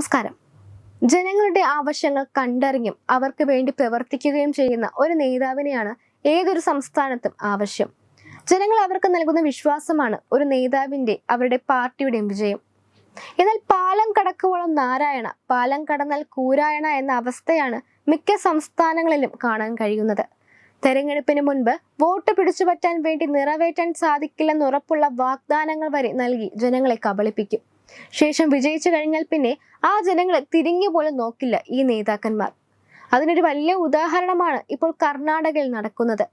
നമസ്കാരം. ജനങ്ങളുടെ ആവശ്യങ്ങൾ കണ്ടറിഞ്ഞും അവർക്ക് വേണ്ടി പ്രവർത്തിക്കുകയും ചെയ്യുന്ന ഒരു നേതാവിനെയാണ് ഏതൊരു സംസ്ഥാനത്തും ആവശ്യം. ജനങ്ങൾ അവർക്ക് നൽകുന്ന വിശ്വാസമാണ് ഒരു നേതാവിന്റെ അവരുടെ പാർട്ടിയുടെയും വിജയം. എന്നാൽ പാലം കടക്കുവോളം നാരായണ പാലം കടന്നാൽ കൂരായണ എന്ന അവസ്ഥയാണ് മിക്ക സംസ്ഥാനങ്ങളിലും കാണാൻ കഴിയുന്നത്. തെരഞ്ഞെടുപ്പിന് മുൻപ് വോട്ട് പിടിച്ചുപറ്റാൻ വേണ്ടി നിറവേറ്റാൻ സാധിക്കില്ലെന്നുറപ്പുള്ള വാഗ്ദാനങ്ങൾ വരെ നൽകി ജനങ്ങളെ കബളിപ്പിക്കും. ശേഷം വിജയിച്ചു കഴിഞ്ഞാൽ പിന്നെ ആ ജനങ്ങളെ തിരിഞ്ഞു പോലും നോക്കില്ല ഈ നേതാക്കന്മാർ. അതിനൊരു വലിയ ഉദാഹരണമാണ് ഇപ്പോൾ കർണാടകയിൽ നടക്കുന്നത്.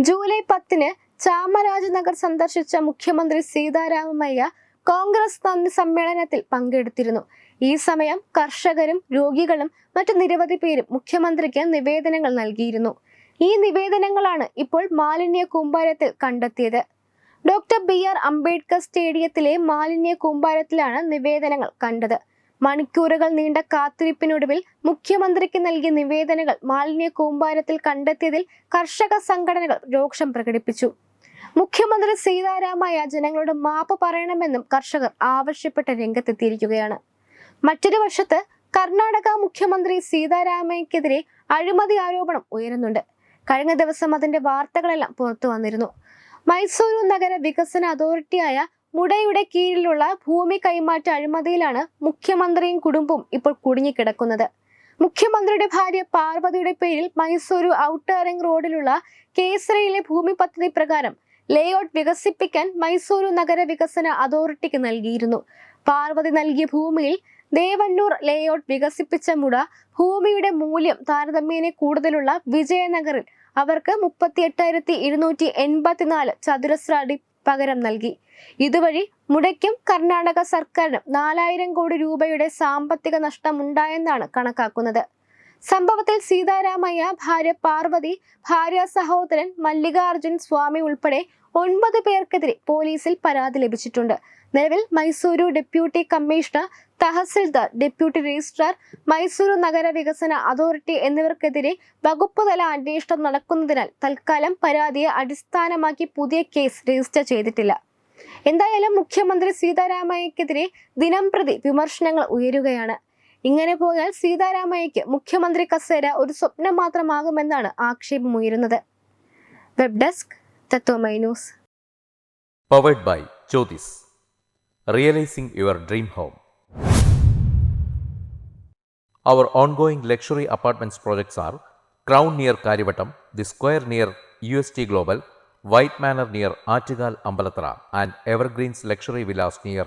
ജൂലൈ പത്തിന് ചാമരാജനഗർ സന്ദർശിച്ച മുഖ്യമന്ത്രി സീതാരാമയ്യ കോൺഗ്രസ് നന്ദി സമ്മേളനത്തിൽ പങ്കെടുത്തിരുന്നു. ഈ സമയം കർഷകരും രോഗികളും മറ്റു നിരവധി പേരും മുഖ്യമന്ത്രിക്ക് നിവേദനങ്ങൾ നൽകിയിരുന്നു. ഈ നിവേദനങ്ങളാണ് ഇപ്പോൾ മാലിന്യ കൂമ്പാരത്തിൽ കണ്ടെത്തിയത്. ഡോക്ടർ ബി ആർ അംബേദ്കർ സ്റ്റേഡിയത്തിലെ മാലിന്യ കൂമ്പാരത്തിലാണ് നിവേദനങ്ങൾ കണ്ടത്. മണിക്കൂറുകൾ നീണ്ട കാത്തിരിപ്പിനൊടുവിൽ മുഖ്യമന്ത്രിക്ക് നൽകിയ നിവേദനങ്ങൾ മാലിന്യ കൂമ്പാരത്തിൽ കണ്ടെത്തിയതിൽ കർഷക സംഘടനകൾ രോക്ഷം പ്രകടിപ്പിച്ചു. മുഖ്യമന്ത്രി സീതാരാമയ്യ ജനങ്ങളോട് മാപ്പ് പറയണമെന്നും കർഷകർ ആവശ്യപ്പെട്ട രംഗത്തെത്തിയിരിക്കുകയാണ്. മറ്റൊരു വശത്ത് കർണാടക മുഖ്യമന്ത്രി സീതാരാമയ്യക്കെതിരെ അഴിമതി ആരോപണം ഉയരുന്നുണ്ട്. കഴിഞ്ഞ ദിവസം അതിന്റെ വാർത്തകളെല്ലാം പുറത്തു വന്നിരുന്നു. മൈസൂരു നഗര വികസന അതോറിറ്റിയായ മുടയുടെ കീഴിലുള്ള ഭൂമി കൈമാറ്റ അഴിമതിയിലാണ് മുഖ്യമന്ത്രിയും കുടുംബവും ഇപ്പോൾ കുടുങ്ങിക്കിടക്കുന്നത്. മുഖ്യമന്ത്രിയുടെ ഭാര്യ പാർവതിയുടെ പേരിൽ മൈസൂരു ഔട്ടർ റിംഗ് റോഡിലുള്ള കേസരയിലെ ഭൂമി പദ്ധതി പ്രകാരം ലേഔട്ട് വികസിപ്പിക്കാൻ മൈസൂരു നഗര വികസന അതോറിറ്റിക്ക് നൽകിയിരുന്നു. പാർവതി നൽകിയ ഭൂമിയിൽ ദേവന്നൂർ ലേഔട്ട് വികസിപ്പിച്ച മുട ഭൂമിയുടെ മൂല്യം താരതമ്യേന കൂടുതലുള്ള വിജയനഗറിൽ അവർക്ക് മുപ്പത്തി എട്ടായിരത്തി ഇരുന്നൂറ്റി എൺപത്തിനാല് ചതുരശ്ര അടി പകരം നൽകി. ഇതുവഴി മുടയ്ക്കും കർണാടക സർക്കാരിനും നാലായിരം കോടി രൂപയുടെ സാമ്പത്തിക നഷ്ടമുണ്ടായെന്നാണ് കണക്കാക്കുന്നത്. സംഭവത്തിൽ സീതാരാമയ്യ ഭാര്യ പാർവതി ഭാര്യ സഹോദരൻ മല്ലികാർജുൻ സ്വാമി ഉൾപ്പെടെ ഒൻപത് പേർക്കെതിരെ പോലീസിൽ പരാതി ലഭിച്ചിട്ടുണ്ട്. നിലവിൽ Mysuru deputy commissioner tahsildar deputy registrar Mysuru നഗര വികസന അതോറിറ്റി എന്നിവർക്കെതിരെ വകുപ്പ് തല അന്വേഷണം നടക്കുന്നതിനാൽ തൽക്കാലം പരാതിയെ അടിസ്ഥാനമാക്കി പുതിയ കേസ് രജിസ്റ്റർ ചെയ്തിട്ടില്ല. എന്തായാലും മുഖ്യമന്ത്രി സീതാരാമയ്യക്കെതിരെ ദിനംപ്രതി വിമർശനങ്ങൾ ഉയരുകയാണ്. ഇങ്ങനെ പോയാൽ സീതാരാമയ്യക്ക് മുഖ്യമന്ത്രി കസേര ഒരു സ്വപ്നം മാത്രമാകുമെന്നാണ് ആക്ഷേപമുയരുന്നത് web desk Tatwamayi news powered by Jyothis realising your dream home Our ongoing luxury apartments projects are Crown near Karivattam, The Square near UST Global, White Manor near Achigal Ambalatra, and Evergreens Luxury Villas near